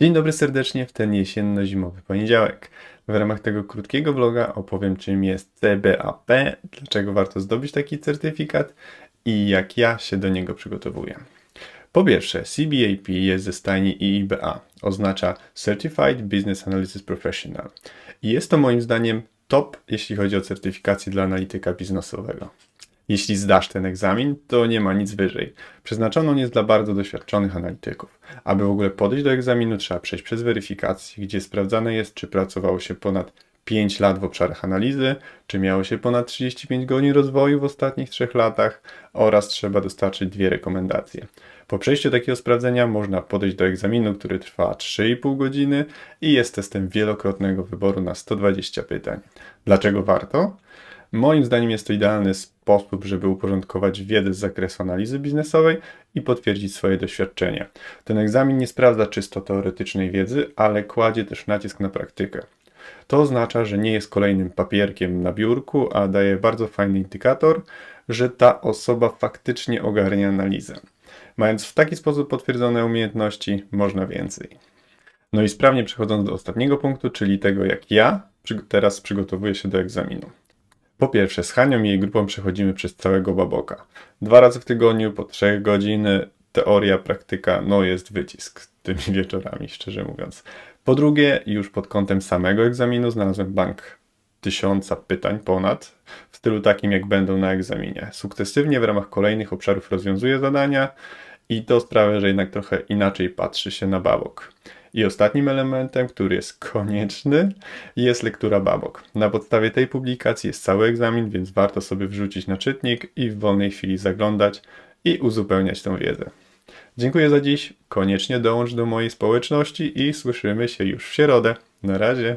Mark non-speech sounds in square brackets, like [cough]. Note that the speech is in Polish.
Dzień dobry serdecznie w ten jesienno-zimowy poniedziałek. W ramach tego krótkiego vloga opowiem czym jest CBAP, dlaczego warto zdobyć taki certyfikat i jak ja się do niego przygotowuję. Po pierwsze, CBAP jest ze stajni IIBA, oznacza Certified Business Analysis Professional. I jest to moim zdaniem top, jeśli chodzi o certyfikację dla analityka biznesowego. Jeśli zdasz ten egzamin, to nie ma nic wyżej. Przeznaczony on jest dla bardzo doświadczonych analityków. Aby w ogóle podejść do egzaminu, trzeba przejść przez weryfikację, gdzie sprawdzane jest, czy pracowało się ponad 5 lat w obszarach analizy, czy miało się ponad 35 godzin rozwoju w ostatnich 3 latach oraz trzeba dostarczyć dwie rekomendacje. Po przejściu takiego sprawdzenia można podejść do egzaminu, który trwa 3,5 godziny i jest testem wielokrotnego wyboru na 120 pytań. Dlaczego warto? Moim zdaniem jest to idealny sposób, żeby uporządkować wiedzę z zakresu analizy biznesowej i potwierdzić swoje doświadczenie. Ten egzamin nie sprawdza czysto teoretycznej wiedzy, ale kładzie też nacisk na praktykę. To oznacza, że nie jest kolejnym papierkiem na biurku, a daje bardzo fajny indykator, że ta osoba faktycznie ogarnia analizę. Mając w taki sposób potwierdzone umiejętności, można więcej. No i sprawnie przechodząc do ostatniego punktu, czyli tego, jak ja teraz przygotowuję się do egzaminu. Po pierwsze, z Hanią i jej grupą przechodzimy przez całego Baboka. Dwa razy w tygodniu, po trzech godziny, teoria, praktyka, no jest wycisk tymi [laughs] wieczorami, szczerze mówiąc. Po drugie, już pod kątem samego egzaminu znalazłem bank tysiąca pytań ponad, w stylu takim jak będą na egzaminie. Sukcesywnie w ramach kolejnych obszarów rozwiązuję zadania i to sprawia, że jednak trochę inaczej patrzy się na babok. I ostatnim elementem, który jest konieczny, jest lektura babok. Na podstawie tej publikacji jest cały egzamin, więc warto sobie wrzucić na czytnik i w wolnej chwili zaglądać i uzupełniać tą wiedzę. Dziękuję za dziś. Koniecznie dołącz do mojej społeczności i słyszymy się już w środę. Na razie.